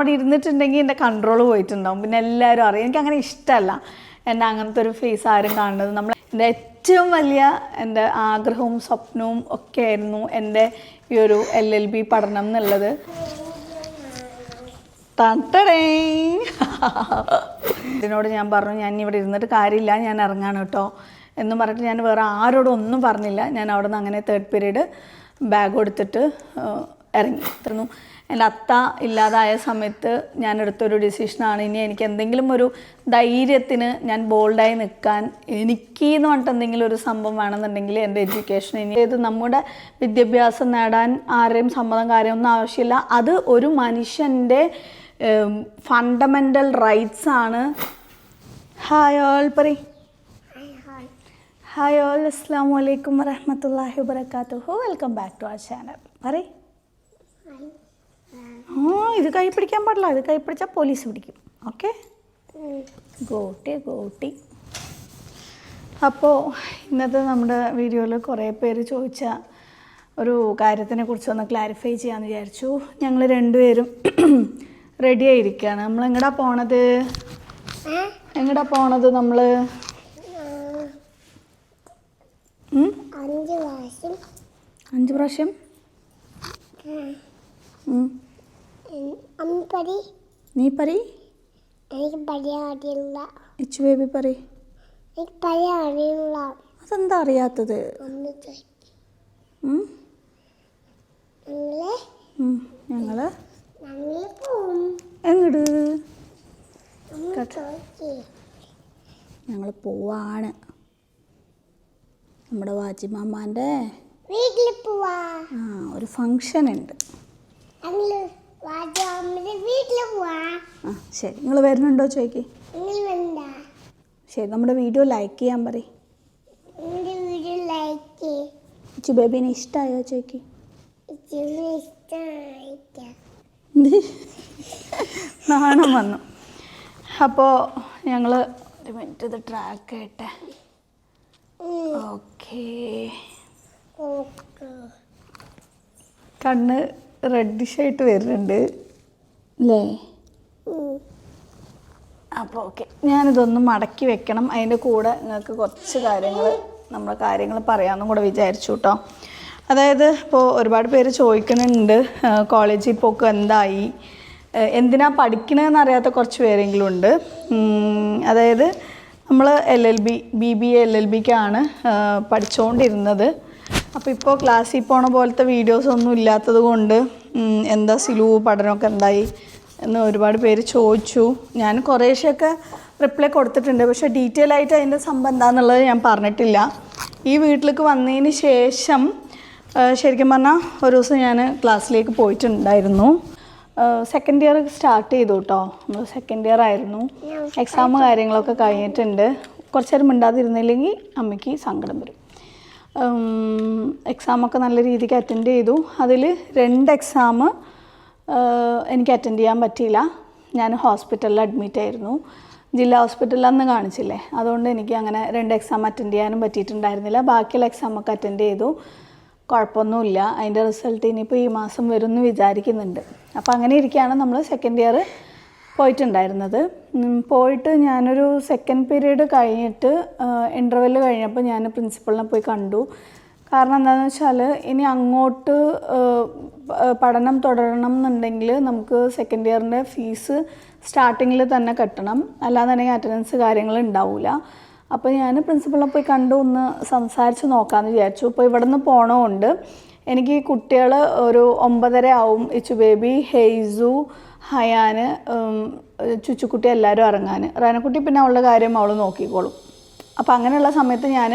അവിടെ ഇരുന്നിട്ടുണ്ടെങ്കിൽ എന്റെ കൺട്രോൾ പോയിട്ടുണ്ടാവും. പിന്നെ എല്ലാവരും അറിയാം. എനിക്ക് അങ്ങനെ ഇഷ്ടമല്ല എന്റെ അങ്ങനത്തെ ഒരു ഫേസ് ആരും കാണുന്നത്. നമ്മൾ എന്റെ ഏറ്റവും വലിയ എന്റെ ആഗ്രഹവും സ്വപ്നവും ഒക്കെ ആയിരുന്നു എന്റെ ഈ ഒരു എൽ എൽ ബി പഠനം എന്നുള്ളത്. ഇതിനോട് ഞാൻ പറഞ്ഞു ഞാൻ ഇവിടെ ഇരുന്നിട്ട് കാര്യമില്ല ഞാൻ ഇറങ്ങാണ് കേട്ടോ എന്ന് പറഞ്ഞിട്ട് ഞാൻ വേറെ ആരോടും ഒന്നും പറഞ്ഞില്ല. ഞാൻ അവിടെ നിന്ന് അങ്ങനെ തേർഡ് പീരീഡ് ബാഗ് കൊടുത്തിട്ട് ഇറങ്ങി. എന്റെ അത്ത ഇല്ലാതായ സമയത്ത് ഞാൻ എടുത്തൊരു ഡിസിഷനാണ് ഇനി എനിക്ക് എന്തെങ്കിലും ഒരു ധൈര്യത്തിന് ഞാൻ ബോൾഡായി നിൽക്കാൻ എനിക്ക് എന്ന് പറഞ്ഞിട്ട് എന്തെങ്കിലും ഒരു സംഭവം വേണമെന്നുണ്ടെങ്കിൽ എന്റെ എഡ്യൂക്കേഷൻ ഇനി ഇത് നമ്മുടെ വിദ്യാഭ്യാസം നേടാൻ ആരെയും സമ്മതം കാര്യമൊന്നും ആവശ്യമില്ല. അത് ഒരു മനുഷ്യന്റെ ഫണ്ടമെന്റൽ റൈറ്റ്സ് ആണ്. ഹായ് ഓൾ പറ ഹായ് ഓൾ അസ്സാം വലൈക്കും വരഹമത്തല്ലാഹി വബർക്കാത്തു welcome back to our channel പറയ്. ആ ഇത് കൈ പിടിക്കാൻ പാടില്ല. ഇത് കൈ പിടിച്ചാൽ പോലീസ് പിടിക്കും. ഓക്കെ? ഗോട്ടി ഗോട്ടി. അപ്പോൾ ഇന്നത്തെ നമ്മുടെ വീഡിയോയിൽ കുറേ പേര് ചോദിച്ച ഒരു കാര്യത്തിനെ കുറിച്ച് ഒന്ന് ക്ലാരിഫൈ ചെയ്യാമെന്ന് വിചാരിച്ചു. ഞങ്ങൾ രണ്ടുപേരും റെഡി ആയിരിക്കുകയാണ് നമ്മൾ എങ്ങടാ പോണത്? എങ്ങടാ പോണത് നമ്മൾ അഞ്ച് പ്രാവശ്യം. അഞ്ച് പ്രാവശ്യം? ഉം. പറി നീ പറി എനിക്ക് പറയാറില്ല ഇച്ചു ബേബി പറി എനിക്ക് പറയാറില്ല അതെന്താ അറിയാത്തത്? ഞങ്ങൾ എങ്ങട്? ഞങ്ങൾ പോവാണ്. നമ്മുടെ വാജിമാമാന്റെ വീട്ടിൽ പോവാ. ആ ഒരു ഫങ്ഷൻ ഉണ്ട് ഞങ്ങൾ ആ ശരി. നിങ്ങൾ വരുന്നുണ്ടോ ചോദിക്ക് ശരി നമ്മുടെ വീഡിയോ ലൈക്ക് ചെയ്യാൻ പറ ഇച്ചു ബേബീനെ ഇഷ്ടമായോ ചോദിക്ക് നാണം വന്നു. അപ്പോ ഞങ്ങൾ ഒരു മിനിറ്റ് ഇത് ട്രാക്ക് ഓക്കേ ഓക്കെ. കണ്ണ് റെഡിഷ് ആയിട്ട് വരുന്നുണ്ട്. അല്ലേ അപ്പോൾ ഓക്കെ ഞാനിതൊന്ന് മടക്കി വെക്കണം. അതിന്റെ കൂടെ നിങ്ങൾക്ക് കുറച്ച് കാര്യങ്ങൾ നമ്മുടെ കാര്യങ്ങൾ പറയാമെന്നും കൂടെ വിചാരിച്ചു കേട്ടോ അതായത് ഇപ്പോൾ ഒരുപാട് പേര് ചോദിക്കുന്നുണ്ട് കോളേജിൽ പോക്ക് എന്തായി? എന്തിനാ പഠിക്കണതെന്ന് അറിയാത്ത കുറച്ച് പേരെങ്കിലും ഉണ്ട്. അതായത് നമ്മൾ L L B B B A L L ബിക്കാണ് പഠിച്ചുകൊണ്ടിരുന്നത് അപ്പോൾ ഇപ്പോൾ ക്ലാസ്സിൽ പോണ പോലത്തെ വീഡിയോസ് ഒന്നും ഇല്ലാത്തത് കൊണ്ട് എന്താ സിലു പഠനമൊക്കെ എന്തായി എന്ന് ഒരുപാട് പേര് ചോദിച്ചു. ഞാൻ കുറേശ്ശെയൊക്കെ റിപ്ലൈ കൊടുത്തിട്ടുണ്ട്. പക്ഷേ ഡീറ്റെയിൽ ആയിട്ട് അതിന്റെ സംഭവം എന്താണെന്നുള്ളത് ഞാൻ പറഞ്ഞിട്ടില്ല. ഈ വീട്ടിലേക്ക് വന്നതിന് ശേഷം ശരിക്കും പറഞ്ഞാൽ ഒരു ദിവസം ഞാൻ ക്ലാസ്സിലേക്ക് പോയിട്ടുണ്ടായിരുന്നു. സെക്കൻഡ് ഇയർ സ്റ്റാർട്ട് ചെയ്തു കേട്ടോ നമ്മൾ സെക്കൻഡ് ഇയർ ആയിരുന്നു. എക്സാം കാര്യങ്ങളൊക്കെ കഴിഞ്ഞിട്ടുണ്ട്. കുറച്ചേരം മിണ്ടാതിരുന്നില്ലെങ്കിൽ അമ്മയ്ക്ക് സങ്കടം വരും. എക്സാമൊക്കെ നല്ല രീതിക്ക് അറ്റൻഡ് ചെയ്തു. അതിൽ രണ്ട് എക്സാം എനിക്ക് അറ്റൻഡ് ചെയ്യാൻ പറ്റിയില്ല. ഞാൻ ഹോസ്പിറ്റലിൽ അഡ്മിറ്റ് ആയിരുന്നു. ജില്ലാ ഹോസ്പിറ്റലിൽ അന്ന് കാണിച്ചില്ലേ? അതുകൊണ്ട് എനിക്ക് അങ്ങനെ രണ്ട് എക്സാം അറ്റൻഡ് ചെയ്യാനും പറ്റിയിട്ടുണ്ടായിരുന്നില്ല. ബാക്കിയുള്ള എക്സാമൊക്കെ അറ്റൻഡ് ചെയ്തു. കുഴപ്പമൊന്നുമില്ല. അതിന്റെ റിസൾട്ട് ഇനിയിപ്പോൾ ഈ മാസം വരും എന്ന് വിചാരിക്കുന്നുണ്ട്. അപ്പോൾ അങ്ങനെ ഇരിക്കുകയാണ് നമ്മൾ സെക്കൻഡ് ഇയർ പോയിട്ടുണ്ടായിരുന്നത്. പോയിട്ട് ഞാനൊരു സെക്കൻഡ് പീരീഡ് കഴിഞ്ഞിട്ട് ഇന്റർവെൽ കഴിഞ്ഞപ്പോൾ ഞാൻ പ്രിൻസിപ്പളിനെ പോയി കണ്ടു. കാരണം എന്താണെന്ന് വെച്ചാൽ ഇനി അങ്ങോട്ട് പഠനം തുടരണം എന്നുണ്ടെങ്കിൽ നമുക്ക് സെക്കൻഡ് ഇയറിന്റെ ഫീസ് സ്റ്റാർട്ടിങ്ങിൽ തന്നെ കെട്ടണം. അല്ലാന്നുണ്ടെങ്കിൽ അറ്റൻഡൻസ് കാര്യങ്ങൾ ഉണ്ടാവില്ല അപ്പോൾ ഞാൻ പ്രിൻസിപ്പളിനെ പോയി കണ്ടു ഒന്ന് സംസാരിച്ച് നോക്കാമെന്ന് വിചാരിച്ചു. ഇപ്പോൾ ഇവിടെ നിന്ന് പോണമുണ്ട് എനിക്ക് കുട്ടികൾ ഒരു ഒമ്പതര ആവും. ഇച്ചു ബേബി ഹെയ്സു ഹയാന് ചുച്ചുക്കുട്ടി എല്ലാവരും ഇറങ്ങാൻ റേനക്കുട്ടി പിന്നെ അവളുടെ കാര്യം അവൾ നോക്കിക്കോളും. അപ്പോൾ അങ്ങനെയുള്ള സമയത്ത് ഞാൻ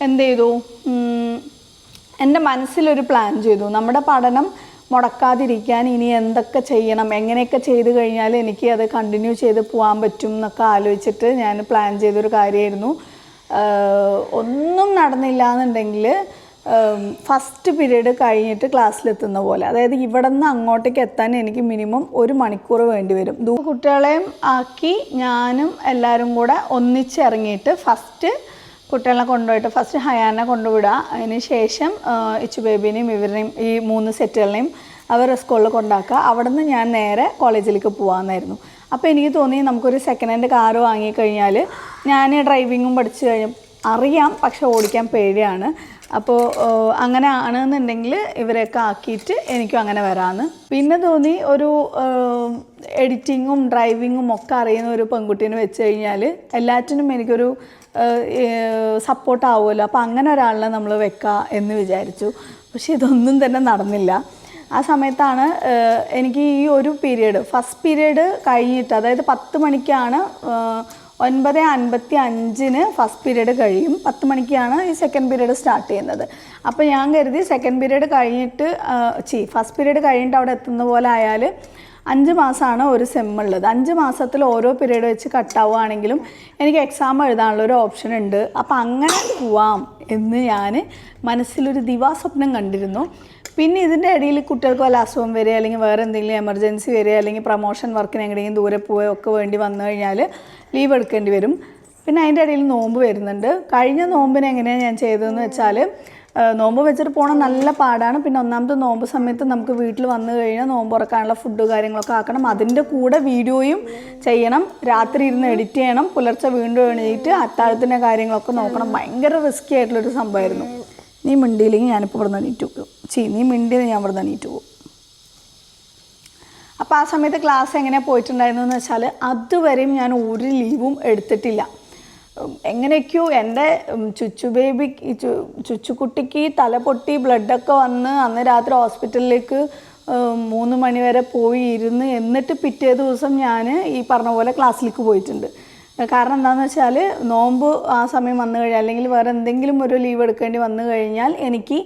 എന്ത് ചെയ്തു? എന്റെ മനസ്സിലൊരു പ്ലാൻ ചെയ്തു. നമ്മുടെ പഠനം മുടക്കാതിരിക്കാൻ ഇനി എന്തൊക്കെ ചെയ്യണം? എങ്ങനെയൊക്കെ ചെയ്ത് കഴിഞ്ഞാൽ എനിക്ക് അത് കണ്ടിന്യൂ ചെയ്ത് പോകാൻ പറ്റും എന്നൊക്കെ ആലോചിച്ചിട്ട് ഞാൻ പ്ലാൻ ചെയ്തൊരു കാര്യമായിരുന്നു ഒന്നും നടന്നില്ല എന്നുണ്ടെങ്കിൽ ഫസ്റ്റ് പീരീഡ് കഴിഞ്ഞിട്ട് ക്ലാസ്സിലെത്തുന്ന പോലെ. അതായത് ഇവിടെ നിന്ന് അങ്ങോട്ടേക്ക് എത്താൻ എനിക്ക് മിനിമം ഒരു മണിക്കൂർ വേണ്ടി വരും. കുട്ടികളെയും ആക്കി ഞാനും എല്ലാവരും കൂടെ ഒന്നിച്ചിറങ്ങിയിട്ട് ഫസ്റ്റ് കുട്ടികളെ കൊണ്ടുപോയിട്ട് ഫസ്റ്റ് ഹയാനെ കൊണ്ടുവിടുക. അതിന് ശേഷം ഇച്ചു ബേബിനെയും ഇവരുടെയും ഈ മൂന്ന് സെറ്റുകളെയും അവർ സ്കൂളിൽ കൊണ്ടാക്കുക. അവിടെ നിന്ന് ഞാൻ നേരെ കോളേജിലേക്ക് പോകാമെന്നായിരുന്നു അപ്പോൾ എനിക്ക് തോന്നി നമുക്കൊരു സെക്കൻഡ് ഹാൻഡ് കാറ് വാങ്ങിക്കഴിഞ്ഞാൽ ഞാൻ ഡ്രൈവിങ്ങും പഠിച്ചു കഴിഞ്ഞു. അറിയാം പക്ഷെ ഓടിക്കാൻ പേടിയാണ്. അപ്പോൾ അങ്ങനെ ആണെന്നുണ്ടെങ്കിൽ ഇവരെയൊക്കെ ആക്കിയിട്ട് എനിക്കും അങ്ങനെ വരാമെന്ന് പിന്നെ തോന്നി ഒരു എഡിറ്റിങ്ങും ഡ്രൈവിങ്ങും ഒക്കെ അറിയുന്ന ഒരു പെൺകുട്ടീനെ വെച്ച് കഴിഞ്ഞാൽ എല്ലാറ്റിനും എനിക്കൊരു സപ്പോർട്ട് ആവുമല്ലോ. അപ്പോൾ അങ്ങനെ ഒരാളിനെ നമ്മൾ വെക്കുക എന്ന് വിചാരിച്ചു. പക്ഷെ ഇതൊന്നും തന്നെ നടന്നില്ല. ആ സമയത്താണ് എനിക്ക് ഈ ഒരു പീരീഡ് ഫസ്റ്റ് പീരീഡ് കഴിഞ്ഞിട്ട് അതായത് പത്ത് മണിക്കാണ് ഒൻപത് അൻപത്തി അഞ്ചിന് ഫസ്റ്റ് പീരീഡ് കഴിയും. പത്ത് മണിക്കാണ് ഈ സെക്കൻഡ് പീരീഡ് സ്റ്റാർട്ട് ചെയ്യുന്നത്. അപ്പോൾ ഞാൻ കരുതി സെക്കൻഡ് പീരീഡ് കഴിഞ്ഞിട്ട് ചീ ഫസ്റ്റ് പീരീഡ് കഴിഞ്ഞിട്ട് അവിടെ എത്തുന്ന പോലെ ആയാൽ അഞ്ച് മാസമാണ് ഒരു സെം ഉള്ളത്. അഞ്ച് മാസത്തിൽ ഓരോ പീരീഡ് വെച്ച് കട്ടാവുകയാണെങ്കിലും എനിക്ക് എക്സാം എഴുതാനുള്ള ഒരു ഓപ്ഷൻ ഉണ്ട്. അപ്പോൾ അങ്ങനെ പോവാം എന്ന് ഞാൻ മനസ്സിലൊരു ദിവാസ്വപ്നം കണ്ടിരുന്നു. പിന്നെ ഇതിന്റെ ഇടയിൽ കുട്ടികൾക്ക് വല്ല അസുഖം വരിക അല്ലെങ്കിൽ വേറെ എന്തെങ്കിലും എമർജൻസി വരിക അല്ലെങ്കിൽ പ്രൊമോഷൻ വർക്കിന് എങ്ങനെയെങ്കിലും ദൂരെ പോവുകയോ ഒക്കെ വേണ്ടി വന്നു കഴിഞ്ഞാൽ ലീവ് എടുക്കേണ്ടി വരും. പിന്നെ അതിന്റെ ഇടയിൽ നോമ്പ് വരുന്നുണ്ട്. കഴിഞ്ഞ നോമ്പിന് എങ്ങനെയാണ് ഞാൻ ചെയ്തതെന്ന് വെച്ചാൽ നോമ്പ് വെച്ചിട്ട് പോകണം നല്ല പാടാണ്. പിന്നെ ഒന്നാമത്തെ നോമ്പ് സമയത്ത് നമുക്ക് വീട്ടിൽ വന്നു കഴിഞ്ഞാൽ നോമ്പ് ഉറക്കാനുള്ള ഫുഡ് കാര്യങ്ങളൊക്കെ ആക്കണം. അതിന്റെ കൂടെ വീഡിയോയും ചെയ്യണം. രാത്രി ഇരുന്ന് എഡിറ്റ് ചെയ്യണം. പുലർച്ചെ വീണ്ടും എണീറ്റ് അത്താഴത്തിന്റെ കാര്യങ്ങളൊക്കെ നോക്കണം. ഭയങ്കര റിസ്ക്കി ആയിട്ടുള്ളൊരു സംഭവമായിരുന്നു. നീ മിണ്ടിയില്ലെങ്കിൽ ഞാനിപ്പോൾ ഇവിടെ നിന്ന് പോകും ചീ നീ മിണ്ടിയത് ഞാൻ ഇവിടെ നിന്ന് പോകും അപ്പോൾ ആ സമയത്ത് ക്ലാസ് എങ്ങനെ പോയിട്ടുണ്ടായിരുന്നു എന്ന് വെച്ചാൽ അതുവരെയും ഞാൻ ഒരു ലീവും എടുത്തിട്ടില്ല. എങ്ങനെയൊക്കെയോ എന്റെ ചുച്ചു ബേബി ചു- ചുച്ചുകുട്ടിക്ക് തല പൊട്ടി ബ്ലഡൊക്കെ വന്ന് അന്ന് രാത്രി ഹോസ്പിറ്റലിലേക്ക് മൂന്ന് മണിവരെ പോയി ഇരുന്ന് എന്നിട്ട് പിറ്റേ ദിവസം ഞാൻ ഈ പറഞ്ഞ പോലെ ക്ലാസ്സിലേക്ക് പോയിട്ടുണ്ട്. കാരണം എന്താണെന്ന് വെച്ചാൽ നോമ്പ് ആ സമയം വന്നു കഴിഞ്ഞാൽ അല്ലെങ്കിൽ വേറെ എന്തെങ്കിലും ഒരു ലീവ് എടുക്കേണ്ടി വന്നു കഴിഞ്ഞാൽ എനിക്ക്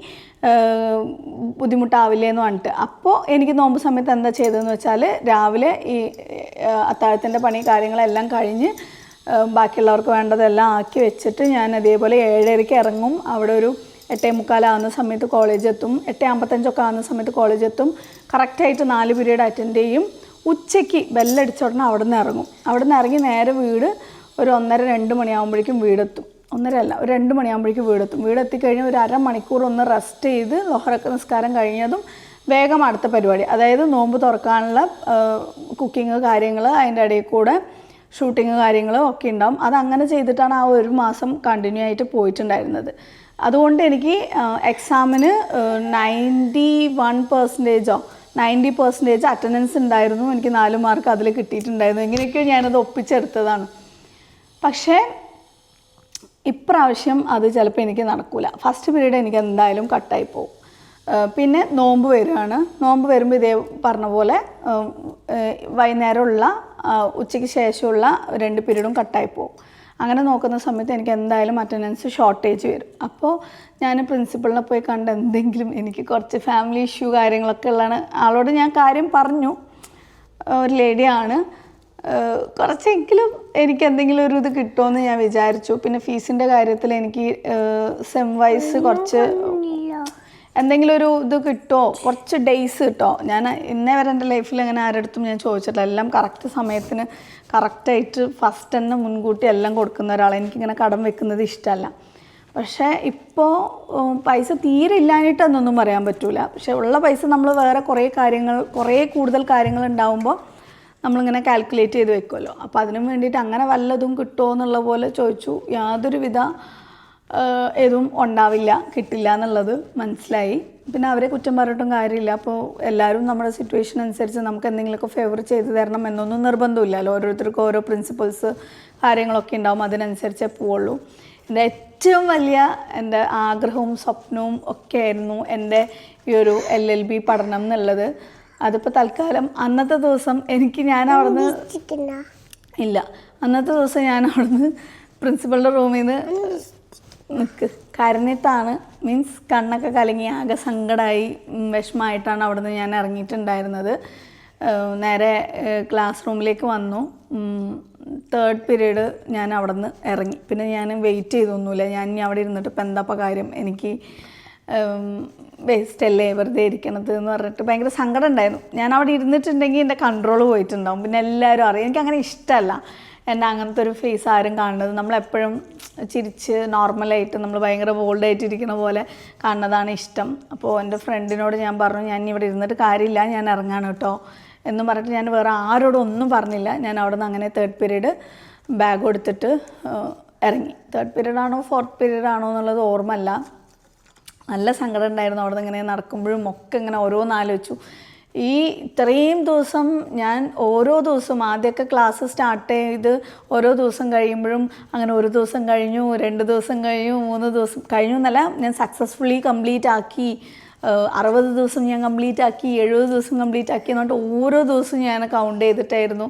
ബുദ്ധിമുട്ടാവില്ല എന്ന് പറഞ്ഞിട്ട്. അപ്പോൾ എനിക്ക് നോമ്പ് സമയത്ത് എന്താ ചെയ്തതെന്ന് വെച്ചാൽ രാവിലെ ഈ അത്താഴത്തിന്റെ പണി കാര്യങ്ങളെല്ലാം കഴിഞ്ഞ് ബാക്കിയുള്ളവർക്ക് വേണ്ടതെല്ലാം ആക്കി വെച്ചിട്ട് ഞാൻ അതേപോലെ ഏഴരയ്ക്ക് ഇറങ്ങും. അവിടെ ഒരു എട്ടേ മുക്കാലാവുന്ന സമയത്ത് കോളേജ് എത്തും. എട്ടേ അമ്പത്തഞ്ചൊക്കെ ആവുന്ന സമയത്ത് കോളേജ് എത്തും. കറക്റ്റായിട്ട് നാല് പീരീഡ് അറ്റൻഡ് ചെയ്യും. ഉച്ചയ്ക്ക് ബെല്ലടിച്ചോടനെ അവിടെ നിന്ന് ഇറങ്ങും. അവിടെ നിന്ന് ഇറങ്ങി നേരെ വീട് ഒരു ഒന്നര രണ്ട് മണിയാകുമ്പോഴേക്കും വീടെത്തും. ഒന്നര അല്ല ഒരു രണ്ട് മണിയാകുമ്പോഴേക്കും വീടെത്തും. വീടെത്തിക്കഴിഞ്ഞ് ഒരു അരമണിക്കൂർ ഒന്ന് റെസ്റ്റ് ചെയ്ത് ലോഹറക്ക നിസ്കാരം കഴിഞ്ഞതും വേഗം അടുത്ത പരിപാടി. അതായത് നോമ്പ് തുറക്കാനുള്ള കുക്കിങ് കാര്യങ്ങൾ അതിന്റെ ഇടയിൽ കൂടെ ഷൂട്ടിങ് കാര്യങ്ങളും ഒക്കെ ഉണ്ടാവും. അതങ്ങനെ ചെയ്തിട്ടാണ് ആ ഒരു മാസം കണ്ടിന്യൂ ആയിട്ട് പോയിട്ടുണ്ടായിരുന്നത്. അതുകൊണ്ട് എനിക്ക് എക്സാമിന് നയന്റി വൺ പെർസെന്റേജോ നയന്റി പെർസെന്റേജ് അറ്റൻഡൻസ് ഉണ്ടായിരുന്നു. എനിക്ക് നാല് മാർക്ക് അതിൽ കിട്ടിയിട്ടുണ്ടായിരുന്നു. ഇങ്ങനെയൊക്കെ ഞാനത് ഒപ്പിച്ചെടുത്തതാണ്. പക്ഷേ ഇപ്രാവശ്യം അത് ചിലപ്പോൾ എനിക്ക് നടക്കില്ല ഫസ്റ്റ് പീരീഡ് എനിക്ക് എന്തായാലും കട്ടായി പോകും പിന്നെ നോമ്പ് വരുവാണ്. നോമ്പ് വരുമ്പോൾ ഇതേ പറഞ്ഞ പോലെ വൈകുന്നേരമുള്ള ഉച്ചയ്ക്ക് ശേഷമുള്ള രണ്ട് പീരീഡും കട്ടായി പോകും അങ്ങനെ നോക്കുന്ന സമയത്ത് എനിക്ക് എന്തായാലും അറ്റൻഡൻസ് ഷോർട്ടേജ് വരും. അപ്പോൾ ഞാൻ പ്രിൻസിപ്പളിനെ പോയി കണ്ട് എന്തെങ്കിലും എനിക്ക് കുറച്ച് ഫാമിലി ഇഷ്യൂ കാര്യങ്ങളൊക്കെ ഉള്ളതാണ്. ആളോട് ഞാൻ കാര്യം പറഞ്ഞു. ഒരു ലേഡിയാണ് കുറച്ചെങ്കിലും എനിക്ക് എന്തെങ്കിലും ഒരു ഇത് കിട്ടുമെന്ന് ഞാൻ വിചാരിച്ചു. പിന്നെ ഫീസിന്റെ കാര്യത്തിൽ എനിക്ക് സെം വൈസ് കുറച്ച് എന്തെങ്കിലും ഒരു ഇത് കിട്ടുമോ കുറച്ച് ഡേയ്സ് കിട്ടോ? ഞാൻ ഇന്നേ വരെ എന്റെ ലൈഫിൽ അങ്ങനെ ആരെടുത്തും ഞാൻ ചോദിച്ചിട്ടില്ല. എല്ലാം കറക്റ്റ് സമയത്തിന് കറക്റ്റായിട്ട് ഫസ്റ്റ് തന്നെ മുൻകൂട്ടി എല്ലാം കൊടുക്കുന്ന ഒരാളെ എനിക്കിങ്ങനെ കടം വെക്കുന്നത് ഇഷ്ടമല്ല. പക്ഷേ ഇപ്പോൾ പൈസ തീരെ ഇല്ലാഞ്ഞിട്ടെന്നൊന്നും പറയാൻ പറ്റില്ല പക്ഷേ ഉള്ള പൈസ നമ്മൾ വേറെ കുറേ കാര്യങ്ങൾ കുറേ കൂടുതൽ കാര്യങ്ങൾ ഉണ്ടാവുമ്പോൾ നമ്മളിങ്ങനെ കാൽക്കുലേറ്റ് ചെയ്ത് വെക്കുമല്ലോ അപ്പോൾ അതിനും വേണ്ടിയിട്ട് അങ്ങനെ വല്ലതും കിട്ടുമോ എന്നുള്ള പോലെ ചോദിച്ചു. യാതൊരുവിധ ഏതും ഉണ്ടാവില്ല കിട്ടില്ല എന്നുള്ളത് മനസ്സിലായി. പിന്നെ അവരെ കുറ്റം പറഞ്ഞിട്ടും കാര്യമില്ല. അപ്പോൾ എല്ലാവരും നമ്മുടെ സിറ്റുവേഷൻ അനുസരിച്ച് നമുക്ക് എന്തെങ്കിലുമൊക്കെ ഫേവർ ചെയ്ത് തരണം എന്നൊന്നും നിർബന്ധമില്ലല്ലോ ഓരോരുത്തർക്കും ഓരോ പ്രിൻസിപ്പിൾസ് കാര്യങ്ങളൊക്കെ ഉണ്ടാവും. അതിനനുസരിച്ചേ പോവുള്ളൂ. എന്റെ ഏറ്റവും വലിയ എന്റെ ആഗ്രഹവും സ്വപ്നവും ഒക്കെ ആയിരുന്നു എന്റെ ഈ ഒരു എൽ എൽ ബി പഠനം എന്നുള്ളത്. അതിപ്പോൾ തൽക്കാലം അന്നത്തെ ദിവസം എനിക്ക് ഞാൻ അവിടുന്ന് ഇല്ല. അന്നത്തെ ദിവസം ഞാൻ അവിടുന്ന് പ്രിൻസിപ്പളുടെ റൂമിൽ നിന്ന് നിൽക്ക് കരഞ്ഞിട്ടാണ്. മീൻസ് കണ്ണൊക്കെ കലങ്ങി ആകെ സങ്കടമായി വിഷമമായിട്ടാണ് അവിടുന്ന് ഞാൻ ഇറങ്ങിയിട്ടുണ്ടായിരുന്നത്. നേരെ ക്ലാസ് റൂമിലേക്ക് വന്നു. തേർഡ് പീരീഡ് ഞാൻ അവിടെ നിന്ന് ഇറങ്ങി. പിന്നെ ഞാൻ വെയിറ്റ് ചെയ്തൊന്നുമില്ല. ഞാൻ ഇനി അവിടെ ഇരുന്നിട്ട് ഇപ്പം എന്താപ്പം കാര്യം? എനിക്ക് വേസ്റ്റ് അല്ലേ? വെറുതെ ഇരിക്കണത് എന്ന് പറഞ്ഞിട്ട് ഭയങ്കര സങ്കടം ഉണ്ടായിരുന്നു. ഞാൻ അവിടെ ഇരുന്നിട്ടുണ്ടെങ്കിൽ എന്റെ കൺട്രോൾ പോയിട്ടുണ്ടാവും. പിന്നെ എല്ലാവരും അറിയാം. എനിക്ക് അങ്ങനെ ഇഷ്ടമല്ല എന്നെ അങ്ങനത്തെ ഒരു ഫേസ് ആരും കാണുന്നത്. നമ്മളെപ്പോഴും ചിരിച്ച് നോർമലായിട്ട് നമ്മൾ ഭയങ്കര ബോൾഡായിട്ട് ഇരിക്കുന്ന പോലെ കാണുന്നതാണ് ഇഷ്ടം. അപ്പോൾ എന്റെ ഫ്രണ്ടിനോട് ഞാൻ പറഞ്ഞു ഞാൻ ഇവിടെ ഇരുന്നിട്ട് കാര്യമില്ല. ഞാൻ ഇറങ്ങാണ് കേട്ടോ. എന്നും പറഞ്ഞിട്ട് ഞാൻ വേറെ ആരോടും ഒന്നും പറഞ്ഞില്ല. ഞാൻ അവിടെ നിന്ന് അങ്ങനെ തേർഡ് പീരീഡ് ബാഗ് എടുത്തിട്ട് ഇറങ്ങി. തേർഡ് പീരീഡ് ആണോ ഫോർത്ത് പീരീഡ് ആണോ എന്നുള്ളത് ഓർമ്മല്ല നല്ല സങ്കടം ഉണ്ടായിരുന്നു അവിടെ നിന്ന് ഇങ്ങനെ നടക്കുമ്പോഴും ഒക്കെ ഇങ്ങനെ ഓരോന്നാലോചിച്ചു ഈ ഇത്രയും ദിവസം ഞാൻ ഓരോ ദിവസവും ആദ്യമൊക്കെ ക്ലാസ് സ്റ്റാർട്ട് ചെയ്ത് ഓരോ ദിവസം കഴിയുമ്പോഴും അങ്ങനെ ഒരു ദിവസം കഴിഞ്ഞു രണ്ട് ദിവസം കഴിഞ്ഞു മൂന്ന് ദിവസം കഴിഞ്ഞു എന്നല്ല ഞാൻ സക്സസ്ഫുള്ളി കംപ്ലീറ്റ് ആക്കി. അറുപത് ദിവസം ഞാൻ കംപ്ലീറ്റ് ആക്കി എഴുപത് ദിവസം കംപ്ലീറ്റ് ആക്കി എന്നിട്ട് ഓരോ ദിവസവും ഞാൻ കൗണ്ട് ചെയ്തിട്ടായിരുന്നു.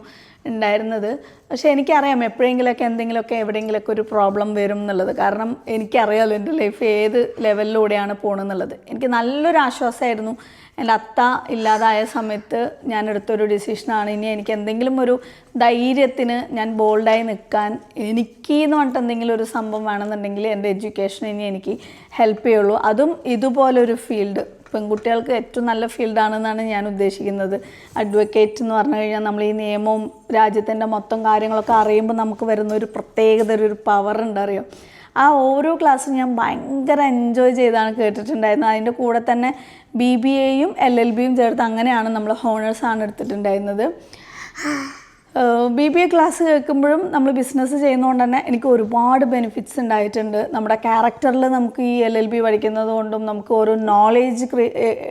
ഉണ്ടായിരുന്നത്. പക്ഷേ എനിക്കറിയാം എപ്പോഴെങ്കിലുമൊക്കെ എന്തെങ്കിലുമൊക്കെ എവിടെയെങ്കിലുമൊക്കെ ഒരു പ്രോബ്ലം വരും എന്നുള്ളത്. കാരണം എനിക്കറിയാമല്ലോ എന്റെ ലൈഫ് ഏത് ലെവലിലൂടെയാണ് പോകണമെന്നുള്ളത് എനിക്ക് നല്ലൊരു ആശ്വാസമായിരുന്നു. എന്റെ അത്ത ഇല്ലാതായ സമയത്ത് ഞാൻ എടുത്തൊരു ഡിസിഷനാണ് ഇനി എനിക്ക് എന്തെങ്കിലും ഒരു ധൈര്യത്തിന് ഞാൻ ബോൾഡായി നിൽക്കാൻ എനിക്ക് എന്ന് പറഞ്ഞിട്ട് എന്തെങ്കിലും ഒരു സംഭവം വേണമെന്നുണ്ടെങ്കിൽ എന്റെ എഡ്യൂക്കേഷൻ ഇനി എനിക്ക് ഹെൽപ്പ് ചെയ്യുള്ളൂ. അതും ഇതുപോലൊരു ഫീൽഡ് പെൺകുട്ടികൾക്ക് ഏറ്റവും നല്ല ഫീൽഡാണെന്നാണ് ഞാൻ ഉദ്ദേശിക്കുന്നത്. അഡ്വക്കേറ്റ് എന്ന് പറഞ്ഞു കഴിഞ്ഞാൽ നമ്മൾ ഈ നിയമവും രാജ്യത്തിന്റെ മൊത്തം കാര്യങ്ങളൊക്കെ അറിയുമ്പോൾ നമുക്ക് വരുന്ന ഒരു പ്രത്യേകത ഒരു പവർ ഉണ്ട് അറിയോ? ആ ഓരോ ക്ലാസ്സും ഞാൻ ഭയങ്കര എൻജോയ് ചെയ്താണ് കേട്ടിട്ടുണ്ടായിരുന്നത്. അതിന്റെ കൂടെ തന്നെ ബി ബി എയും എൽ എൽ ബിയും ചേർത്ത് അങ്ങനെയാണ് നമ്മൾ ഹോണേഴ്സാണ് എടുത്തിട്ടുണ്ടായിരുന്നത്. ബി ബി എ ക്ലാസ് കേൾക്കുമ്പോഴും നമ്മൾ ബിസിനസ് ചെയ്യുന്നതുകൊണ്ട് തന്നെ എനിക്ക് ഒരുപാട് ബെനിഫിറ്റ്സ് ഉണ്ടായിട്ടുണ്ട്. നമ്മുടെ ക്യാരക്ടറിൽ നമുക്ക് ഈ എൽ എൽ ബി പഠിക്കുന്നത് കൊണ്ടും നമുക്ക് ഓരോ നോളേജ്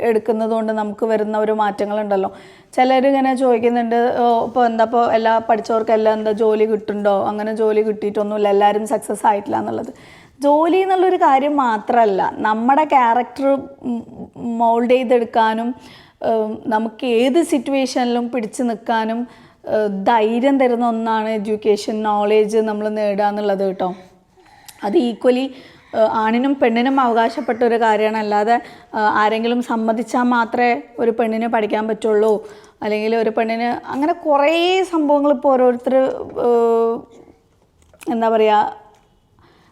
എടുക്കുന്നത് കൊണ്ട് നമുക്ക് വരുന്ന ഒരു മാറ്റങ്ങളുണ്ടല്ലോ. ചിലർ ഇങ്ങനെ ചോദിക്കുന്നുണ്ട് ഇപ്പോൾ എന്താ ഇപ്പോൾ എല്ലാ പഠിച്ചവർക്കെല്ലാം എന്താ ജോലി കിട്ടുന്നുണ്ടോ? അങ്ങനെ ജോലി കിട്ടിയിട്ടൊന്നുമില്ല എല്ലാവരും സക്സസ് ആയിട്ടില്ല എന്നുള്ളത്. ജോലി എന്നുള്ളൊരു കാര്യം മാത്രമല്ല നമ്മുടെ ക്യാരക്ടർ മോൾഡ് ചെയ്തെടുക്കാനും നമുക്ക് ഏത് സിറ്റുവേഷനിലും പിടിച്ചു നിൽക്കാനും ധൈര്യം തരുന്ന ഒന്നാണ് എഡ്യൂക്കേഷൻ നോളേജ് നമ്മൾ നേടുക എന്നുള്ളത് കേട്ടോ. അത് ഈക്വലി ആണിനും പെണ്ണിനും അവകാശപ്പെട്ട ഒരു കാര്യമാണ്. അല്ലാതെ ആരെങ്കിലും സമ്മതിച്ചാൽ മാത്രമേ ഒരു പെണ്ണിനെ പഠിക്കാൻ പറ്റുള്ളൂ. അല്ലെങ്കിൽ ഒരു പെണ്ണിന് അങ്ങനെ കുറേ സംഭവങ്ങൾ ഇപ്പോൾ ഓരോരുത്തർ എന്താ പറയുക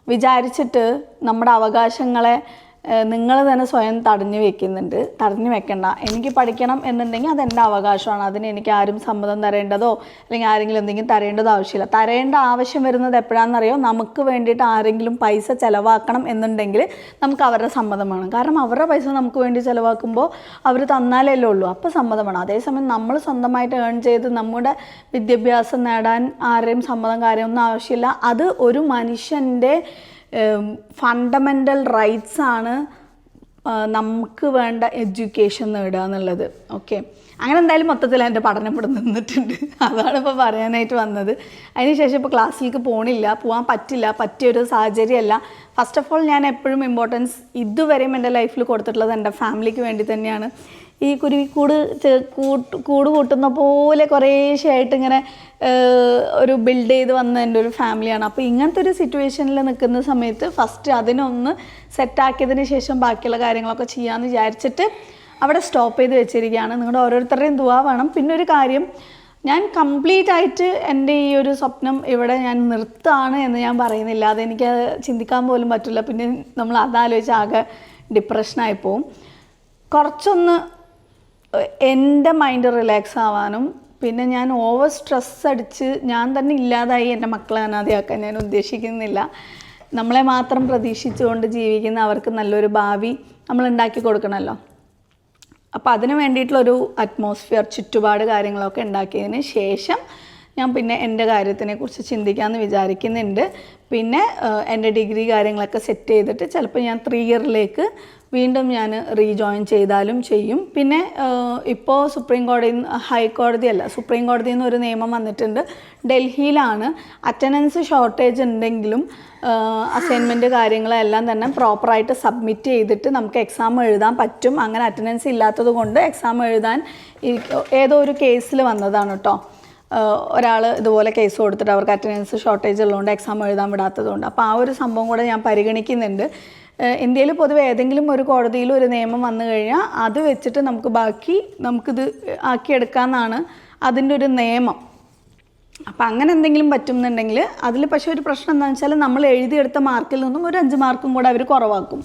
വിചാരിച്ചിട്ട് നമ്മുടെ അവകാശങ്ങളെ നിങ്ങൾ തന്നെ സ്വയം തടഞ്ഞു വെക്കുന്നുണ്ട്. തടഞ്ഞു വെക്കണ്ട. എനിക്ക് പഠിക്കണം എന്നുണ്ടെങ്കിൽ അതെന്റെ അവകാശമാണ്. അതിന് എനിക്ക് ആരും സമ്മതം തരേണ്ടതോ അല്ലെങ്കിൽ ആരെങ്കിലും എന്തെങ്കിലും തരേണ്ടതോ ആവശ്യമില്ല. തരേണ്ട ആവശ്യം വരുന്നത് എപ്പോഴാണെന്നറിയോ? നമുക്ക് വേണ്ടിയിട്ട് ആരെങ്കിലും പൈസ ചിലവാക്കണം എന്നുണ്ടെങ്കിൽ നമുക്ക് അവരുടെ സമ്മതം വേണം. കാരണം അവരുടെ പൈസ നമുക്ക് വേണ്ടി ചിലവാക്കുമ്പോൾ അവർ തന്നാലല്ലേ ഉള്ളൂ. അപ്പോൾ സമ്മതം വേണം. അതേസമയം നമ്മൾ സ്വന്തമായിട്ട് ഏൺ ചെയ്ത് നമ്മുടെ വിദ്യാഭ്യാസം നേടാൻ ആരെയും സമ്മതം കാര്യമൊന്നും ആവശ്യമില്ല. അത് ഒരു മനുഷ്യന്റെ ഫണ്ടമെന്റൽ റൈറ്റ്സ് ആണ് നമുക്ക് വേണ്ട എഡ്യൂക്കേഷൻ നേടുക എന്നുള്ളത്. ഓക്കെ അങ്ങനെ എന്തായാലും മൊത്തത്തിൽ എന്റെ പഠനം ഇവിടെ നിന്നിട്ടുണ്ട്. അതാണ് ഇപ്പോൾ പറയാനായിട്ട് വന്നത്. അതിനുശേഷം ഇപ്പോൾ ക്ലാസ്സിലേക്ക് പോകണില്ല പോകാൻ പറ്റില്ല. പറ്റിയൊരു സാഹചര്യമല്ല. ഫസ്റ്റ് ഓഫ് ഓൾ ഞാൻ എപ്പോഴും ഇമ്പോർട്ടൻസ് ഇതുവരെയും എന്റെ ലൈഫിൽ കൊടുത്തിട്ടുള്ളത് എന്റെ ഫാമിലിക്ക് വേണ്ടി തന്നെയാണ്. ഈ കുരുവിക്കൂട് കൂട് കൂട്ട് കൂട് കൂട്ടുന്ന പോലെ കുറേശ്ശെയായിട്ട് ഇങ്ങനെ ഒരു ബിൽഡ് ചെയ്ത് വന്ന എന്റെ ഒരു ഫാമിലിയാണ് അപ്പോൾ ഇങ്ങനത്തെ ഒരു സിറ്റുവേഷനിൽ നിൽക്കുന്ന സമയത്ത് ഫസ്റ്റ് അതിനൊന്ന് സെറ്റാക്കിയതിന് ശേഷം ബാക്കിയുള്ള കാര്യങ്ങളൊക്കെ ചെയ്യാമെന്ന് വിചാരിച്ചിട്ട് അവിടെ സ്റ്റോപ്പ് ചെയ്ത് വെച്ചിരിക്കുകയാണ്. നിങ്ങളുടെ ഓരോരുത്തരുടെയും ദുവാ വേണം. പിന്നെ ഒരു കാര്യം ഞാൻ കംപ്ലീറ്റ് ആയിട്ട് എന്റെ ഈ ഒരു സ്വപ്നം ഇവിടെ ഞാൻ നിർത്താണ് എന്ന് ഞാൻ പറയുന്നില്ല. അതെനിക്ക് ചിന്തിക്കാൻ പോലും പറ്റില്ല. പിന്നെ നമ്മൾ അതാലോചിച്ച് ആകെ ഡിപ്രഷനായി പോവും. കുറച്ചൊന്ന് എന്റെ മൈൻഡ് റിലാക്സ് ആവാനും പിന്നെ ഞാൻ ഓവർ സ്ട്രെസ് അടിച്ച് ഞാൻ തന്നെ ഇല്ലാതായി എന്റെ മക്കളെ അനാഥയാക്കാൻ ഞാൻ ഉദ്ദേശിക്കുന്നില്ല. നമ്മളെ മാത്രം പ്രതീക്ഷിച്ചുകൊണ്ട് ജീവിക്കുന്ന അവർക്ക് നല്ലൊരു ഭാവി നമ്മൾ ഉണ്ടാക്കി കൊടുക്കണമല്ലോ. അപ്പോൾ അതിന് വേണ്ടിയിട്ടുള്ളൊരു അറ്റ്മോസ്ഫിയർ ചുറ്റുപാട് കാര്യങ്ങളൊക്കെ ഉണ്ടാക്കിയതിന് ശേഷം ഞാൻ പിന്നെ എന്റെ കാര്യത്തിനെ കുറിച്ച് ചിന്തിക്കാമെന്ന് വിചാരിക്കുന്നുണ്ട്. പിന്നെ എന്റെ ഡിഗ്രി കാര്യങ്ങളൊക്കെ സെറ്റ് ചെയ്തിട്ട് ചിലപ്പോൾ ഞാൻ ത്രീ ഇയറിലേക്ക് വീണ്ടും ഞാൻ റീജോയിൻ ചെയ്താലും ചെയ്യും. പിന്നെ ഇപ്പോൾ സുപ്രീം കോടതി ഹൈക്കോടതി അല്ല സുപ്രീം കോടതിയിൽ നിന്ന് ഒരു നിയമം വന്നിട്ടുണ്ട്. ഡൽഹിയിലാണ്. അറ്റൻഡൻസ് ഷോർട്ടേജ് ഉണ്ടെങ്കിലും അസൈൻമെന്റ് കാര്യങ്ങളെല്ലാം തന്നെ പ്രോപ്പറായിട്ട് സബ്മിറ്റ് ചെയ്തിട്ട് നമുക്ക് എക്സാം എഴുതാൻ പറ്റും. അങ്ങനെ അറ്റൻഡൻസ് ഇല്ലാത്തത് കൊണ്ട് എക്സാം എഴുതാൻ ഏതോ ഒരു കേസിൽ വന്നതാണ് കേട്ടോ ഒരാൾ ഇതുപോലെ കേസ് കൊടുത്തിട്ട് അവർക്ക് അറ്റൻഡൻസ് ഷോർട്ടേജ് ഉള്ളതുകൊണ്ട് എക്സാം എഴുതാൻ വിടാത്തതുകൊണ്ട് അപ്പോൾ ആ ഒരു സംഭവം കൂടെ ഞാൻ പരിഗണിക്കുന്നുണ്ട്. ഇന്ത്യയിൽ പൊതുവെ ഏതെങ്കിലും ഒരു കോടതിയിൽ ഒരു നിയമം വന്നു കഴിഞ്ഞാൽ അത് വെച്ചിട്ട് നമുക്ക് ബാക്കി നമുക്കിത് ആക്കിയെടുക്കാമെന്നാണ് അതിന്റെ ഒരു നിയമം. അപ്പം അങ്ങനെ എന്തെങ്കിലും പറ്റുന്നുണ്ടെങ്കിൽ അതിൽ പക്ഷേ ഒരു പ്രശ്നം എന്താണെന്ന് വെച്ചാൽ നമ്മൾ എഴുതിയെടുത്ത മാർക്കിൽ നിന്നും ഒരു അഞ്ച് മാർക്കും കൂടെ അവർ കുറവാക്കും.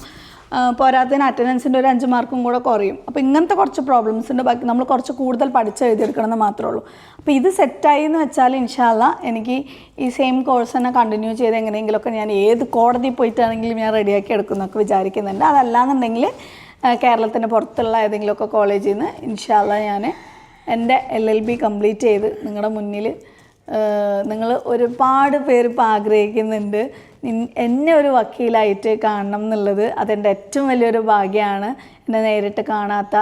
പോരാത്തതിന് അറ്റൻഡൻസിന്റെ ഒരു അഞ്ച് മാർക്കും കൂടെ കുറയും. അപ്പോൾ ഇങ്ങനത്തെ കുറച്ച് പ്രോബ്ലംസ് ഉണ്ട്. ബാക്കി നമ്മൾ കുറച്ച് കൂടുതൽ പഠിച്ച് എഴുതിയെടുക്കണമെന്ന് മാത്രമേ ഉള്ളൂ. അപ്പോൾ ഇത് സെറ്റായി എന്ന് വെച്ചാൽ ഇൻഷാല്ല എനിക്ക് ഈ സെയിം കോഴ്സ് തന്നെ കണ്ടിന്യൂ ചെയ്ത് എങ്ങനെയെങ്കിലുമൊക്കെ ഞാൻ ഏത് കോടതി പോയിട്ടാണെങ്കിലും ഞാൻ റെഡിയാക്കി എടുക്കുന്നൊക്കെ വിചാരിക്കുന്നുണ്ട്. അതല്ലാന്നുണ്ടെങ്കിൽ കേരളത്തിന് പുറത്തുള്ള ഏതെങ്കിലുമൊക്കെ കോളേജിൽ നിന്ന് ഇൻഷാല്ല ഞാൻ എന്റെ എൽ എൽ ബി കംപ്ലീറ്റ് ചെയ്ത് നിങ്ങളുടെ മുന്നിൽ നിങ്ങൾ ഒരുപാട് പേര് ഇപ്പോൾ ആഗ്രഹിക്കുന്നുണ്ട്. എന്നെ ഒരു വക്കീലായിട്ട് കാണണം എന്നുള്ളത് അതെന്റെ ഏറ്റവും വലിയൊരു ഭാഗ്യമാണ് എന്നെ നേരിട്ട് കാണാത്ത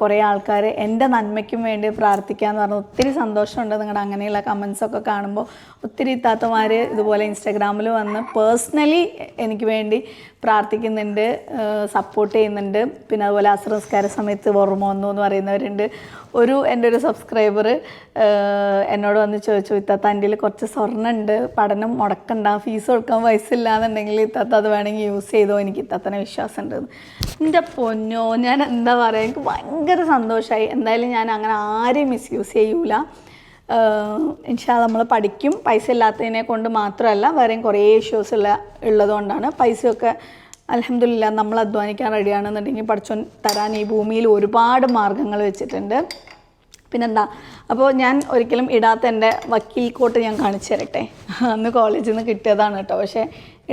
കുറേ ആൾക്കാർ എന്റെ നന്മയ്ക്കും വേണ്ടി പ്രാർത്ഥിക്കുക എന്ന് പറഞ്ഞാൽ ഒത്തിരി സന്തോഷമുണ്ട് നിങ്ങളുടെ അങ്ങനെയുള്ള കമൻസൊക്കെ കാണുമ്പോൾ ഒത്തിരി ഇത്താത്തമാർ ഇതുപോലെ ഇൻസ്റ്റാഗ്രാമിൽ വന്ന് പേഴ്സണലി എനിക്ക് വേണ്ടി പ്രാർത്ഥിക്കുന്നുണ്ട് സപ്പോർട്ട് ചെയ്യുന്നുണ്ട്. പിന്നെ അതുപോലെ അസ്രസ്കാര സമയത്ത് ഓർമ്മ വന്നു എന്ന് പറയുന്നവരുണ്ട്. ഒരു എന്റെ ഒരു സബ്സ്ക്രൈബർ എന്നോട് വന്ന് ചോദിച്ചു ഇത്താത്ത എന്റെ കുറച്ച് സ്വർണം ഉണ്ട് പഠനം മുടക്കണ്ട. ഫീസ് കൊടുക്കാൻ പൈസ ഇല്ലാന്നുണ്ടെങ്കിൽ ഇത്താത്ത അത് വേണമെങ്കിൽ യൂസ് ചെയ്തോ? എനിക്ക് ഇത്താത്തനെ വിശ്വാസം ഉണ്ട് എന്റെ പൊന്നോ ഞാൻ എന്താ പറയുക എനിക്ക് ഭയങ്കര സന്തോഷമായി എന്തായാലും ഞാൻ അങ്ങനെ ആരെയും മിസ്യൂസ് ചെയ്യൂല. ഇൻഷാ നമ്മൾ പഠിക്കും. പൈസ ഇല്ലാത്തതിനെ കൊണ്ട് മാത്രമല്ല വേറെയും കുറേ ഇഷ്യൂസ് ഉള്ള ഉള്ളതുകൊണ്ടാണ്. പൈസയൊക്കെ അലഹമില്ല നമ്മൾ അധ്വാനിക്കാൻ റെഡിയാണെന്നുണ്ടെങ്കിൽ പഠിച്ചോ തരാൻ ഈ ഭൂമിയിൽ ഒരുപാട് മാർഗങ്ങൾ വെച്ചിട്ടുണ്ട്. പിന്നെന്താ അപ്പോൾ ഞാൻ ഒരിക്കലും ഇടാത്ത എന്റെ വക്കീൽ കോട്ട് ഞാൻ കാണിച്ചു തരട്ടെ? അന്ന് കോളേജിൽ നിന്ന് കിട്ടിയതാണ് കേട്ടോ. പക്ഷേ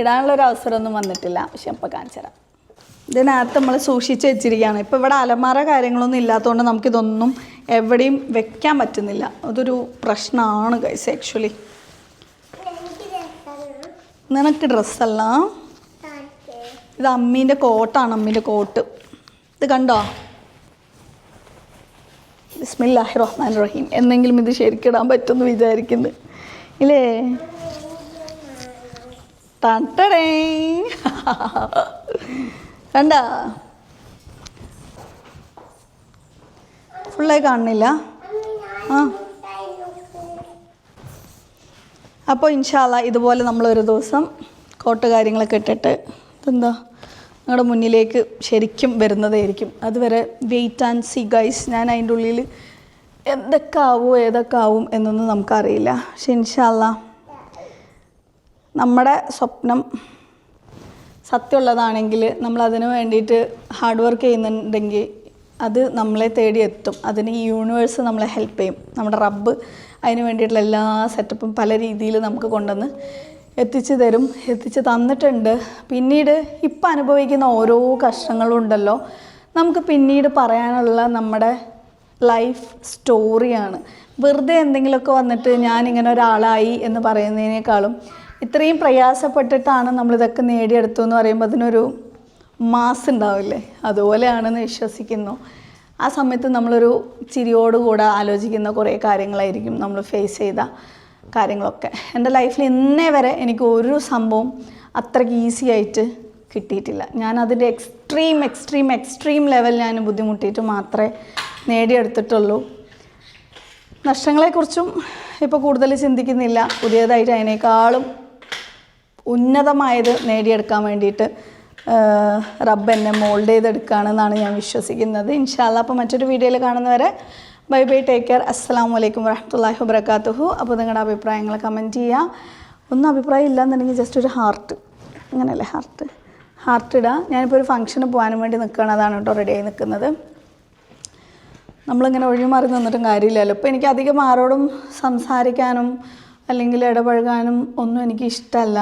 ഇടാനുള്ള ഒരു അവസരമൊന്നും വന്നിട്ടില്ല. പക്ഷെ അപ്പോൾ കാണിച്ചു തരാം. ഇതിനകത്ത് നമ്മൾ സൂക്ഷിച്ച് വെച്ചിരിക്കുകയാണ്. ഇപ്പോൾ ഇവിടെ അലമാര കാര്യങ്ങളൊന്നും ഇല്ലാത്തതുകൊണ്ട് നമുക്കിതൊന്നും എവിടെയും വെക്കാൻ പറ്റുന്നില്ല. അതൊരു പ്രശ്നമാണ് ഗൈസ് ആക്ച്വലി നിനക്ക് ഡ്രസ്സല്ല ഇത് അമ്മീന്റെ കോട്ടാണ് അമ്മീന്റെ കോട്ട്. ഇത് കണ്ടോ? ബിസ്മില്ലാഹി റഹ്മാൻ റഹീം എന്നെങ്കിലും ഇത് ശരിക്കിടാൻ പറ്റുമെന്ന് വിചാരിക്കുന്നു. ഇല്ലേ? തട്ടടേ. കണ്ട? ഫുള്ളായി കാണുന്നില്ല ആ. അപ്പോൾ ഇൻഷാല്ല ഇതുപോലെ നമ്മളൊരു ദിവസം കോട്ട് കാര്യങ്ങളൊക്കെ ഇട്ടിട്ട് ഇതെന്താ? നിങ്ങളുടെ മുന്നിലേക്ക് ശരിക്കും വരുന്നതായിരിക്കും. അതുവരെ വെയിറ്റ് ആൻഡ് സി ഗൈസ് ഞാൻ അതിന്റെ ഉള്ളിൽ എന്തൊക്കെ ആവുമോ ഏതൊക്കെ ആവും എന്നൊന്നും നമുക്കറിയില്ല. പക്ഷെ ഇൻഷാല്ല നമ്മുടെ സ്വപ്നം സത്യമുള്ളതാണെങ്കിൽ നമ്മൾ അതിനു വേണ്ടിയിട്ട് ഹാർഡ് വർക്ക് ചെയ്യുന്നുണ്ടെങ്കിൽ അത് നമ്മളെ തേടി എത്തും അതിന് ഈ യൂണിവേഴ്സ് നമ്മളെ ഹെൽപ്പ് ചെയ്യും. നമ്മുടെ റബ്ബ് അതിന് വേണ്ടിയിട്ടുള്ള എല്ലാ സെറ്റപ്പും പല രീതിയിൽ നമുക്ക് കൊണ്ടുവന്ന് എത്തിച്ചു തരും എത്തിച്ച് തന്നിട്ടുണ്ട്. പിന്നീട് ഇപ്പം അനുഭവിക്കുന്ന ഓരോ കഷ്ടങ്ങളും ഉണ്ടല്ലോ. നമുക്ക് പിന്നീട് പറയാനുള്ള നമ്മുടെ ലൈഫ് സ്റ്റോറിയാണ് വെറുതെ എന്തെങ്കിലുമൊക്കെ വന്നിട്ട് ഞാൻ ഇങ്ങനെ ഒരാളായി എന്ന് പറയുന്നതിനേക്കാളും ഇത്രയും പ്രയാസപ്പെട്ടിട്ടാണ് നമ്മളിതൊക്കെ നേടിയെടുത്തു എന്ന് പറയുമ്പോൾ അതിനൊരു മാസ് ഉണ്ടാവില്ലേ അതുപോലെയാണെന്ന് വിശ്വസിക്കുന്നു. ആ സമയത്ത് നമ്മളൊരു ചിരിയോടുകൂടെ ആലോചിക്കുന്ന കുറേ കാര്യങ്ങളായിരിക്കും നമ്മൾ ഫേസ് ചെയ്ത കാര്യങ്ങളൊക്കെ. എന്റെ ലൈഫിൽ ഇന്നേ വരെ എനിക്ക് ഒരു സംഭവം അത്രയ്ക്ക് ഈസി ആയിട്ട് കിട്ടിയിട്ടില്ല. ഞാൻ അതിന്റെ എക്സ്ട്രീം എക്സ്ട്രീം എക്സ്ട്രീം ലെവൽ ഞാൻ ബുദ്ധിമുട്ടിയിട്ട് മാത്രമേ നേടിയെടുത്തിട്ടുള്ളൂ. നഷ്ടങ്ങളെക്കുറിച്ചും ഇപ്പോൾ കൂടുതൽ ചിന്തിക്കുന്നില്ല. പുതിയതായിട്ട് അതിനേക്കാളും ഉന്നതമായത് നേടിയെടുക്കാൻ വേണ്ടിയിട്ട് റബ്ബ് എന്നെ മോൾഡ് ചെയ്തെടുക്കുകയാണെന്നാണ് ഞാൻ വിശ്വസിക്കുന്നത്. ഇൻഷാല്ല അപ്പോൾ മറ്റൊരു വീഡിയോയിൽ കാണുന്നവരെ ബൈ ബൈ ടേക്ക് കെയർ. അസ്സാം വലൈക്കും വരഹമുല്ലാ വബർക്കാത്തുഹു അപ്പോൾ നിങ്ങളുടെ അഭിപ്രായങ്ങൾ കമന്റ് ചെയ്യുക. ഒന്നും അഭിപ്രായം ഇല്ലാന്നുണ്ടെങ്കിൽ ജസ്റ്റ് ഒരു ഹാർട്ട് അങ്ങനെയല്ലേ ഹാർട്ട് ഹാർട്ട് ഇടുക ഞാനിപ്പോൾ ഒരു ഫംഗ്ഷന് പോകാനും വേണ്ടി നിൽക്കുകയാണ്. അതാണ് കേട്ടോ റെഡിയായി നിൽക്കുന്നത്. നമ്മളിങ്ങനെ ഒഴിമാറി നിന്നിട്ടും കാര്യമില്ലല്ലോ. ഇപ്പോൾ എനിക്ക് അധികം ആരോടും സംസാരിക്കാനും അല്ലെങ്കിൽ ഇടപഴകാനും ഒന്നും എനിക്ക് ഇഷ്ടമല്ല.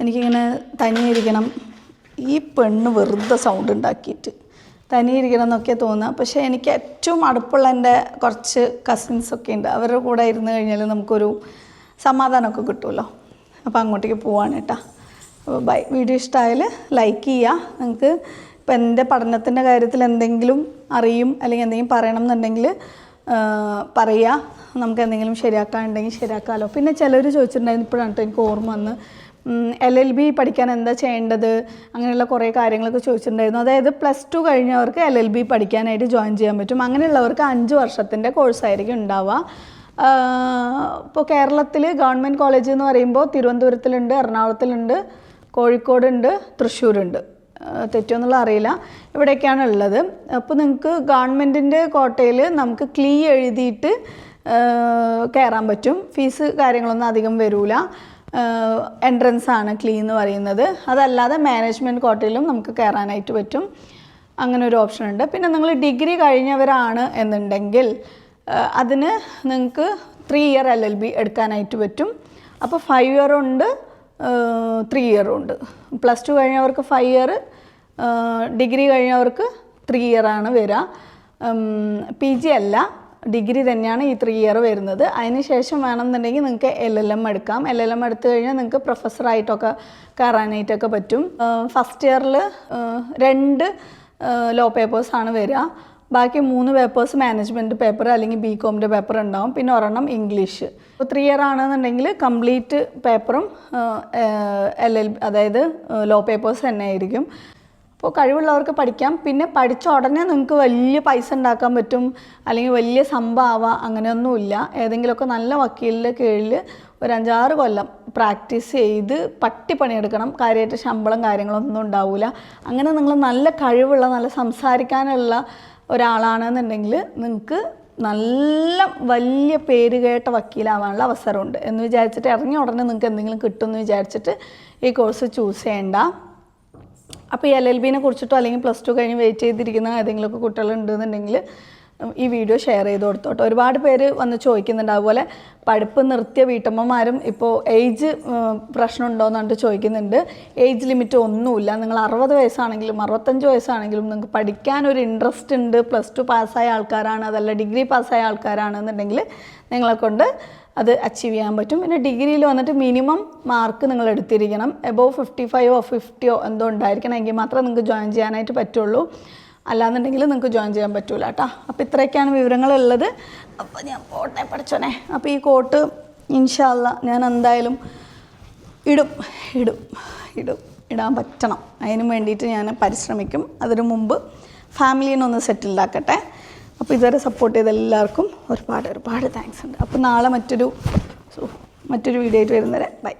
എനിക്കിങ്ങനെ തനിയിരിക്കണം ഈ പെണ്ണ് വെറുതെ സൗണ്ട് ഉണ്ടാക്കിയിട്ട്. തനിയിരിക്കണം എന്നൊക്കെ തോന്നുക പക്ഷേ എനിക്ക് ഏറ്റവും അടുപ്പുള്ള എന്റെ കുറച്ച് കസിൻസൊക്കെ ഉണ്ട്. അവരുടെ കൂടെ ഇരുന്ന് കഴിഞ്ഞാൽ നമുക്കൊരു സമാധാനമൊക്കെ കിട്ടുമല്ലോ. അപ്പോൾ അങ്ങോട്ടേക്ക് പോവാണ് കേട്ടോ. അപ്പോൾ ബൈ. വീഡിയോ ഇഷ്ടമായാൽ ലൈക്ക് ചെയ്യുക. നിങ്ങൾക്ക് ഇപ്പം എന്റെ പഠനത്തിന്റെ കാര്യത്തിൽ എന്തെങ്കിലും അറിയും അല്ലെങ്കിൽ എന്തെങ്കിലും പറയണം എന്നുണ്ടെങ്കിൽ പറയുക. നമുക്ക് എന്തെങ്കിലും ശരിയാക്കാനുണ്ടെങ്കിൽ ശരിയാക്കാമല്ലോ. പിന്നെ ചിലർ ചോദിച്ചിട്ടുണ്ടായിരുന്നു. ഇപ്പോഴാണ് എനിക്ക് ഓർമ്മ വന്ന് എൽ എൽ ബി പഠിക്കാൻ എന്താ ചെയ്യേണ്ടത്? അങ്ങനെയുള്ള കുറേ കാര്യങ്ങളൊക്കെ ചോദിച്ചിട്ടുണ്ടായിരുന്നു. അതായത് പ്ലസ് ടു കഴിഞ്ഞവർക്ക് എൽ എൽ ബി പഠിക്കാനായിട്ട് ജോയിൻ ചെയ്യാൻ പറ്റും. അങ്ങനെയുള്ളവർക്ക് അഞ്ച് വർഷത്തിന്റെ കോഴ്സായിരിക്കും ഉണ്ടാവുക. ഇപ്പോൾ കേരളത്തിൽ ഗവൺമെന്റ് കോളേജ് എന്ന് പറയുമ്പോൾ തിരുവനന്തപുരത്തിലുണ്ട് എറണാകുളത്തിലുണ്ട് കോഴിക്കോടുണ്ട് തൃശ്ശൂരുണ്ട്. തെറ്റോന്നുള്ള അറിയില്ല. ഇവിടെയൊക്കെയാണ് ഉള്ളത്. അപ്പോൾ നിങ്ങൾക്ക് ഗവൺമെന്റിന്റെ കോട്ടയിൽ നമുക്ക് ക്ലീ എഴുതിയിട്ട് കയറാൻ പറ്റും. ഫീസ് കാര്യങ്ങളൊന്നും അധികം വരില്ല എൻട്രൻസ് ആണ് ക്ലീ എന്ന് പറയുന്നത്. അതല്ലാതെ മാനേജ്മെന്റ് കോട്ടയിലും നമുക്ക് കയറാനായിട്ട് പറ്റും. അങ്ങനെ ഒരു ഓപ്ഷൻ ഉണ്ട്. പിന്നെ നിങ്ങൾ ഡിഗ്രി കഴിഞ്ഞവരാണ് എന്നുണ്ടെങ്കിൽ അതിന് നിങ്ങൾക്ക് three year L L B എടുക്കാനായിട്ട് പറ്റും. അപ്പോൾ ഫൈവ് ഇയർ ഉണ്ട് ത്രീ ഇയർ ഉണ്ട്. പ്ലസ് ടു കഴിഞ്ഞവർക്ക് ഫൈവ് ഇയർ ഡിഗ്രി കഴിഞ്ഞവർക്ക് ത്രീ ഇയർ ആണ് വരിക പി ജി അല്ല. ഡിഗ്രി തന്നെയാണ് ഈ ത്രീ ഇയർ വരുന്നത്. അതിന് ശേഷം വേണമെന്നുണ്ടെങ്കിൽ നിങ്ങൾക്ക് എൽ എൽ എം എടുക്കാം. എൽ എൽ എം എടുത്തു കഴിഞ്ഞാൽ നിങ്ങൾക്ക് പ്രൊഫസറായിട്ടൊക്കെ കയറാനായിട്ടൊക്കെ പറ്റും. ഫസ്റ്റ് ഇയറിൽ രണ്ട് ലോ പേപ്പേഴ്സാണ് വരിക. ബാക്കി മൂന്ന് പേപ്പേഴ്സ് മാനേജ്മെന്റ് പേപ്പർ അല്ലെങ്കിൽ ബി കോമിന്റെ പേപ്പർ ഉണ്ടാവും. പിന്നെ ഒരെണ്ണം ഇംഗ്ലീഷ് ഇപ്പോൾ ത്രീ ഇയർ ആണെന്നുണ്ടെങ്കിൽ കംപ്ലീറ്റ് പേപ്പറും എൽ എൽ അതായത് ലോ പേപ്പേഴ്സ് തന്നെ ആയിരിക്കും. അപ്പോൾ കഴിവുള്ളവർക്ക് പഠിക്കാം. പിന്നെ പഠിച്ച ഉടനെ നിങ്ങൾക്ക് വലിയ പൈസ ഉണ്ടാക്കാൻ പറ്റും. അല്ലെങ്കിൽ വലിയ സംഭവം അങ്ങനെയൊന്നുമില്ല. ഏതെങ്കിലുമൊക്കെ നല്ല വക്കീലിന്റെ കീഴിൽ ഒരു അഞ്ചാറ് കൊല്ലം പ്രാക്ടീസ് ചെയ്ത് പട്ടി പണിയെടുക്കണം കാര്യമായിട്ട് ശമ്പളം കാര്യങ്ങളൊന്നും ഉണ്ടാവില്ല അങ്ങനെ നിങ്ങൾ നല്ല കഴിവുള്ള നല്ല സംസാരിക്കാനുള്ള ഒരാളാണെന്നുണ്ടെങ്കിൽ നിങ്ങൾക്ക് നല്ല വലിയ പേര് കേട്ട വക്കീലാവാനുള്ള അവസരമുണ്ട്. എന്ന് വിചാരിച്ചിട്ട് ഇറങ്ങിയ ഉടനെ നിങ്ങൾക്ക് എന്തെങ്കിലും കിട്ടുമെന്ന് വിചാരിച്ചിട്ട് ഈ കോഴ്സ് ചൂസ് ചെയ്യേണ്ട. അപ്പോൾ ഈ എൽ എൽ ബിനെ കുറിച്ചിട്ടോ അല്ലെങ്കിൽ പ്ലസ് ടു കഴിഞ്ഞ് വെയിറ്റ് ചെയ്തിരിക്കുന്ന ഏതെങ്കിലുമൊക്കെ കുട്ടികളുണ്ടെന്നുണ്ടെങ്കിൽ ഈ വീഡിയോ ഷെയർ ചെയ്ത് കൊടുത്തോട്ടെ. ഒരുപാട് പേര് വന്ന് ചോദിക്കുന്നുണ്ട്. അതുപോലെ പഠിപ്പ് നിർത്തിയ വീട്ടമ്മമാരും ഇപ്പോൾ ഏജ് പ്രശ്നം എന്നിട്ട് ചോദിക്കുന്നുണ്ട്. ഏജ് ലിമിറ്റ് ഒന്നുമില്ല. നിങ്ങൾ അറുപത് വയസ്സാണെങ്കിലും അറുപത്തഞ്ച് വയസ്സാണെങ്കിലും നിങ്ങൾക്ക് പഠിക്കാൻ ഒരു ഇൻട്രസ്റ്റ് ഉണ്ട് പ്ലസ് ടു പാസ്സായ ആൾക്കാരാണ്. അതല്ല ഡിഗ്രി പാസ്സായ ആൾക്കാരാണെന്നുണ്ടെങ്കിൽ നിങ്ങളെ കൊണ്ട് അത് അച്ചീവ് ചെയ്യാൻ പറ്റും. പിന്നെ ഡിഗ്രിയിൽ വന്നിട്ട് മിനിമം മാർക്ക് നിങ്ങൾ എടുത്തിരിക്കണം. എബോവ് ഫിഫ്റ്റി ഫൈവോ ഫിഫ്റ്റിയോ എന്തോ ഉണ്ടായിരിക്കണം എങ്കിൽ മാത്രമേ നിങ്ങൾക്ക് ജോയിൻ ചെയ്യാനായിട്ട് പറ്റുള്ളൂ. അല്ലാന്നുണ്ടെങ്കിൽ നിങ്ങൾക്ക് ജോയിൻ ചെയ്യാൻ പറ്റൂല കേട്ടോ അപ്പോൾ ഇത്രയൊക്കെയാണ് വിവരങ്ങളുള്ളത്. അപ്പോൾ ഞാൻ പോട്ടെ പഠിച്ചോനെ. അപ്പോൾ ഈ കോട്ട് ഇൻഷാല്ല ഞാൻ എന്തായാലും ഇടും. ഇടും. ഇടും. ഇടാൻ പറ്റണം. അതിന് വേണ്ടിയിട്ട് ഞാൻ പരിശ്രമിക്കും. അതിനു മുമ്പ് ഫാമിലീനെ ഒന്ന് സെറ്റിൽഡാക്കട്ടെ അപ്പോൾ ഇതുവരെ സപ്പോർട്ട് ചെയ്ത എല്ലാവർക്കും ഒരുപാട് ഒരുപാട് താങ്ക്സ് ഉണ്ട്. അപ്പോൾ നാളെ മറ്റൊരു മറ്റൊരു വീഡിയോ ആയിട്ട് വരുന്നവരെ ബൈ